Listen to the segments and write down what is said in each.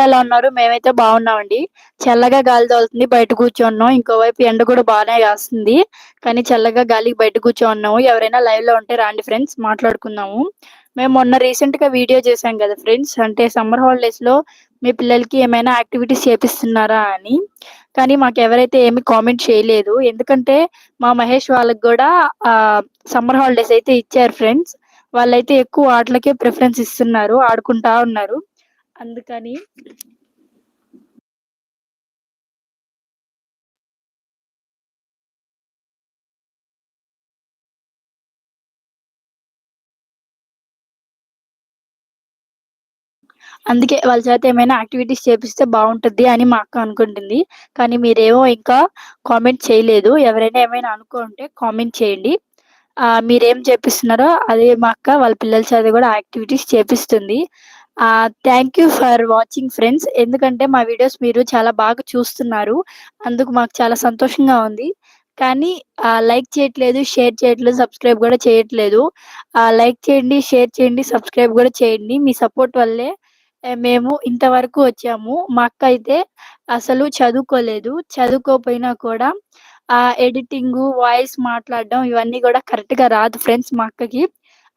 ఎలా ఉన్నారు మేమైతే బాగున్నామండి. చల్లగా గాలి తోలుతుంది బయట కూర్చోన్నాం. ఇంకోవైపు ఎండ కూడా బాగానే కాస్తుంది. కానీ చల్లగా గాలికి బయట కూర్చోన్నాము. ఎవరైనా లైవ్లో ఉంటే రాండి ఫ్రెండ్స్ మాట్లాడుకుందాము. మేము మొన్న రీసెంట్గా వీడియో చేసాం కదా ఫ్రెండ్స్. అంటే సమ్మర్ హాలిడేస్లో మీ పిల్లలకి ఏమైనా యాక్టివిటీస్ చేపిస్తున్నారా అని. కానీ మాకు ఎవరైతే ఏమి కామెంట్ చేయలేదు. ఎందుకంటే మా మహేష్ వాళ్ళకి కూడా సమ్మర్ హాలిడేస్ అయితే ఇచ్చారు ఫ్రెండ్స్. వాళ్ళైతే ఎక్కువ ఆటలకే ప్రిఫరెన్స్ ఇస్తున్నారు. ఆడుకుంటా ఉన్నారు. అందుకని అందుకే వాళ్ళ చేత ఏమైనా యాక్టివిటీస్ చేపిస్తే బాగుంటుంది అని మా అక్క అనుకుంటుంది. కానీ మీరేమో ఇంకా కామెంట్ చేయలేదు. ఎవరైనా ఏమైనా అనుకుంటే కామెంట్ చేయండి. మీరేం చేపిస్తున్నారో అదే మా అక్క వాళ్ళ పిల్లల చేత కూడా activities చేపిస్తుంది. Thank you for watching friends ఎందుకంటే మా వీడియోస్ మీరు చాలా బాగా చూస్తున్నారు. అందుకు మాకు చాలా సంతోషంగా ఉంది. కానీ లైక్ చేయట్లేదు షేర్ చేయట్లేదు సబ్స్క్రైబ్ కూడా చేయట్లేదు. లైక్ చేయండి షేర్ చేయండి సబ్స్క్రైబ్ కూడా చేయండి. మీ సపోర్ట్ వల్లే మేము ఇంతవరకు వచ్చాము. మా అక్క అయితే అసలు చదువుకోలేదు. చదువుకోపోయినా కూడా ఎడిటింగ్ వాయిస్ మాట్లాడడం ఇవన్నీ కూడా కరెక్ట్గా రాదు ఫ్రెండ్స్ మా అక్కకి.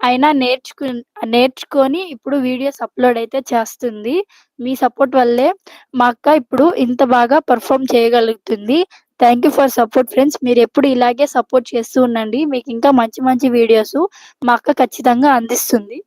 అయినా నేర్చుకు నేర్చుకొని ఇప్పుడు వీడియోస్ అప్లోడ్ అయితే చేస్తుంది. మీ సపోర్ట్ వల్లే మా అక్క ఇప్పుడు ఇంత బాగా పర్ఫామ్ చేయగలుగుతుంది. Thank you for support friends. మీరు ఎప్పుడు ఇలాగే సపోర్ట్ చేస్తూ ఉండండి. మీకు ఇంకా మంచి మంచి వీడియోస్ మా అక్క ఖచ్చితంగా అందిస్తుంది.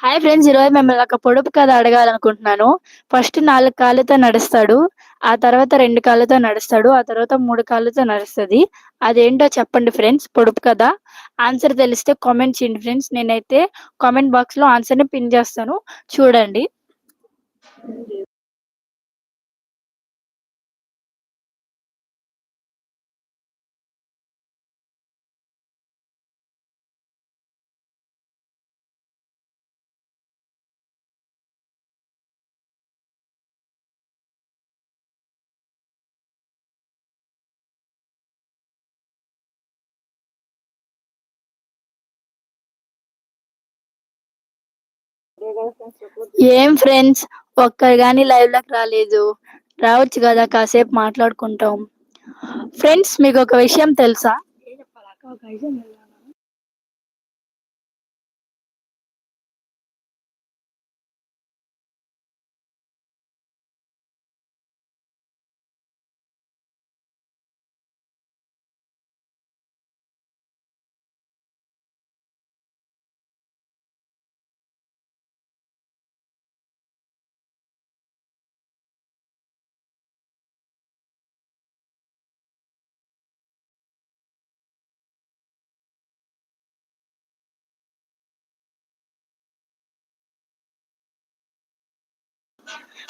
హాయ్ ఫ్రెండ్స్ ఈరోజు మిమ్మల్ని ఒక పొడుపు కథ అడగాలనుకుంటున్నాను. ఫస్ట్ నాలుగు కాళ్ళతో నడుస్తాడు ఆ తర్వాత రెండు కాళ్ళతో నడుస్తాడు ఆ తర్వాత మూడు కాళ్ళతో నడుస్తుంది. అదేంటో చెప్పండి ఫ్రెండ్స్ పొడుపు కథ. ఆన్సర్ తెలిస్తే కామెంట్ చేయండి ఫ్రెండ్స్. నేనైతే కామెంట్ బాక్స్లో ఆన్సర్ పిన్ చేస్తాను. చూడండి. ఏం ఫ్రెండ్స్? ఒక్కరు కానీ లైవ్లోకి రాలేదు. రావచ్చు కదా కాసేపు మాట్లాడుకుంటాం. ఫ్రెండ్స్ మీకు ఒక విషయం తెలుసా?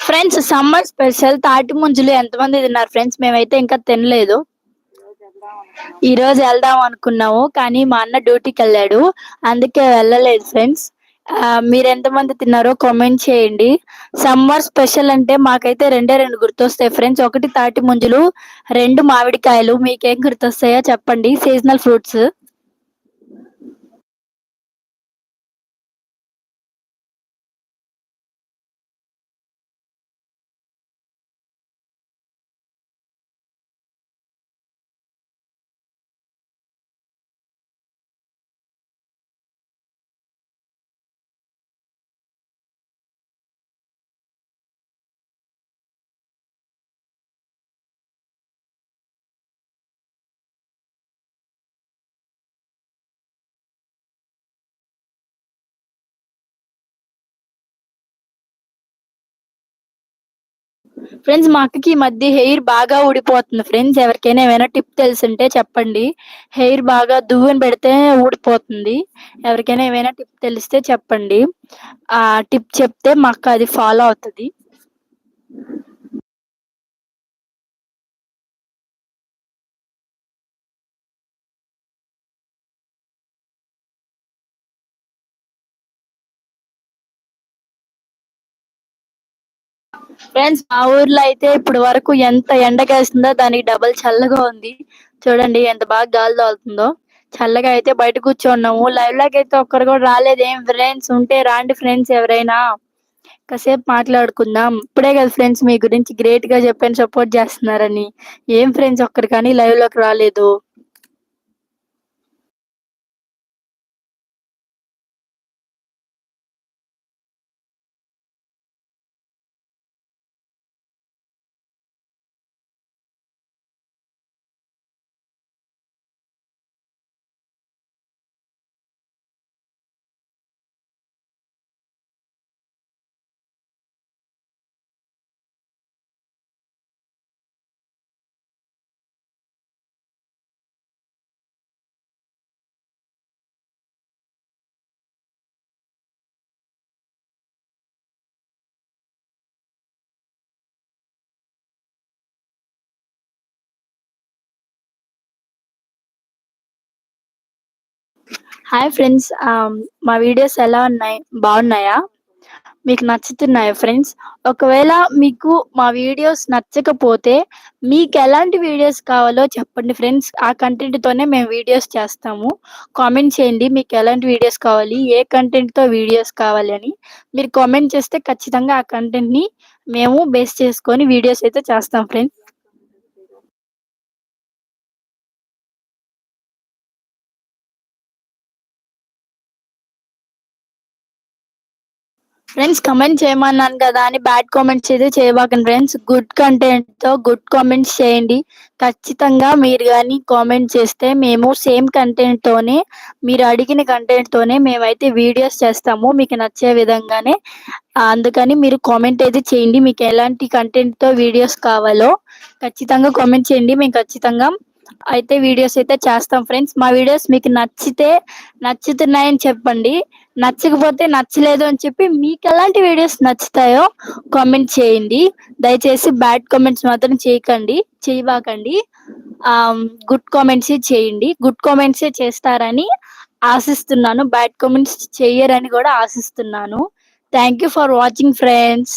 ఫ్రెండ్స్ సమ్మర్ స్పెషల్ తాటి ముంజులు ఎంతమంది తిన్నారు ఫ్రెండ్స్? మేమైతే ఇంకా తినలేదు. ఈ రోజు వెళ్దాం అనుకున్నాము కానీ మా అన్న డ్యూటీకి వెళ్ళాడు. అందుకే వెళ్ళలేదు ఫ్రెండ్స్. మీరు ఎంతమంది తిన్నారో కామెంట్ చేయండి. సమ్మర్ స్పెషల్ అంటే మాకైతే రెండే రెండు గుర్తొస్తాయి ఫ్రెండ్స్. ఒకటి తాటి ముంజులు రెండు మామిడికాయలు. మీకేం గుర్తొస్తాయో చెప్పండి. Seasonal fruits. ఫ్రెండ్స్ మా అక్కకి ఈ మధ్య హెయిర్ బాగా ఊడిపోతుంది. ఫ్రెండ్స్ ఎవరికైనా ఏమైనా టిప్ తెలుసుంటే చెప్పండి. హెయిర్ బాగా దువ్వెని పెడితే ఊడిపోతుంది. ఎవరికైనా ఏమైనా టిప్ తెలిస్తే చెప్పండి. ఆ టిప్ చెప్తే మా అక్క అది ఫాలో అవుతుంది. ఫ్రెండ్స్ మా ఊర్లో అయితే ఇప్పుడు వరకు ఎంత ఎండకేస్తుందో దానికి డబల్ చల్లగా ఉంది. చూడండి ఎంత బాగా గాలి తోలుతుందో. చల్లగా అయితే బయట కూర్చున్నాము. లైవ్ లాగ్ అయితే ఒక్కరు కూడా రాలేదు. ఏం ఫ్రెండ్స్ ఉంటే రాండి ఫ్రెండ్స్ ఎవరైనా. కాసేపు మాట్లాడుకుందాం. ఇప్పుడే కదా ఫ్రెండ్స్ మీ గురించి గ్రేట్గా చెప్పాను సపోర్ట్ చేస్తున్నారని. ఏం ఫ్రెండ్స్ ఒక్కరు కానీ లైవ్లోకి రాలేదు. హాయ్ ఫ్రెండ్స్ um, మా వీడియోస్ ఎలా ఉన్నాయి? బాగున్నాయా? మీకు నచ్చుతున్నాయా ఫ్రెండ్స్ ఒకవేళ మీకు మా వీడియోస్ నచ్చకపోతే మీకు ఎలాంటి వీడియోస్ కావాలో చెప్పండి ఫ్రెండ్స్ ఆ కంటెంట్తోనే మేము వీడియోస్ చేస్తాము. కామెంట్ చేయండి మీకు ఎలాంటి వీడియోస్ కావాలి ఏ కంటెంట్తో వీడియోస్ కావాలి అని. మీరు కామెంట్ చేస్తే ఖచ్చితంగా ఆ కంటెంట్ని మేము బేస్ చేసుకొని వీడియోస్ అయితే చేస్తాం ఫ్రెండ్స్ ఫ్రెండ్స్ కమెంట్ చేయమన్నాను కదా అని బ్యాడ్ కామెంట్స్ అయితే చేయబాకండి ఫ్రెండ్స్. గుడ్ కంటెంట్తో గుడ్ కామెంట్స్ చేయండి. ఖచ్చితంగా మీరు కానీ కామెంట్ చేస్తే మేము సేమ్ కంటెంట్ తోనే మీరు అడిగిన కంటెంట్ తోనే మేమైతే వీడియోస్ చేస్తాము. మీకు నచ్చే విధంగానే. అందుకని మీరు కామెంట్ అయితే చేయండి. మీకు ఎలాంటి కంటెంట్తో వీడియోస్ కావాలో ఖచ్చితంగా కామెంట్ చేయండి. మేము ఖచ్చితంగా అయితే వీడియోస్ అయితే చేస్తాం ఫ్రెండ్స్ మా వీడియోస్ మీకు నచ్చితే నచ్చుతున్నాయని చెప్పండి. నచ్చకపోతే నచ్చలేదు అని చెప్పి మీకు ఎలాంటి వీడియోస్ నచ్చుతాయో కామెంట్ చేయండి. దయచేసి బ్యాడ్ కామెంట్స్ మాత్రం చేయకండి చేయబాకండి. గుడ్ కామెంట్స్ చేయండి. గుడ్ కామెంట్స్ చేస్తారని ఆశిస్తున్నాను. బ్యాడ్ కామెంట్స్ చేయరని కూడా ఆశిస్తున్నాను. Thank you for watching friends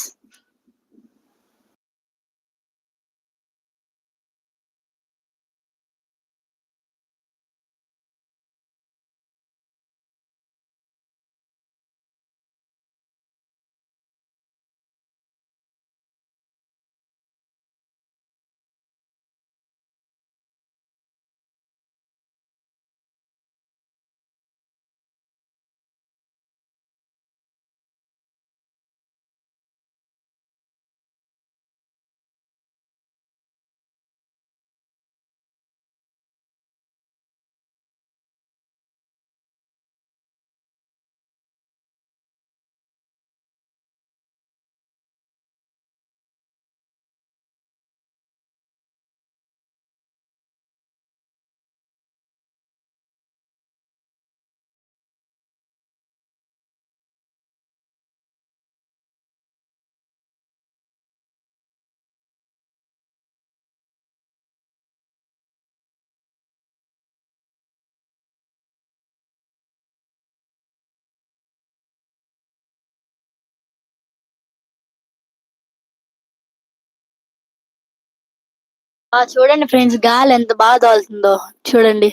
చూడండి ఫ్రెండ్స్ గాలి ఎంత బాగా తోలుతుందో చూడండి.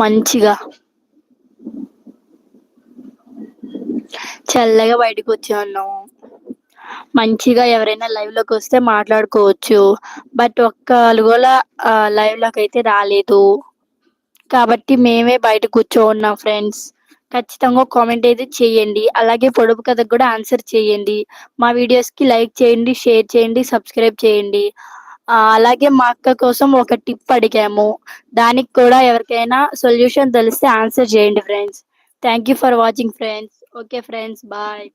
మంచిగా. చల్లగా బయటకు వచ్చి ఉన్నాము మంచిగా ఎవరైనా లైవ్లోకి వస్తే మాట్లాడుకోవచ్చు. బట్ ఒక్కళ్ళు కూడా లైవ్లోకి అయితే రాలేదు. కాబట్టి మేమే బయట కూర్చో ఉన్నాం ఫ్రెండ్స్. ఖచ్చితంగా కామెంట్ అయితే చేయండి. అలాగే పొడుపు కథకు కూడా ఆన్సర్ చేయండి. మా వీడియోస్కి లైక్ చేయండి షేర్ చేయండి సబ్స్క్రైబ్ చేయండి. అలాగే మా అక్క కోసం ఒక టిప్ అడిగాము. దానికి కూడా ఎవరికైనా సొల్యూషన్ తెలిస్తే ఆన్సర్ చేయండి friends. Thank you for watching friends. Okay friends. Bye.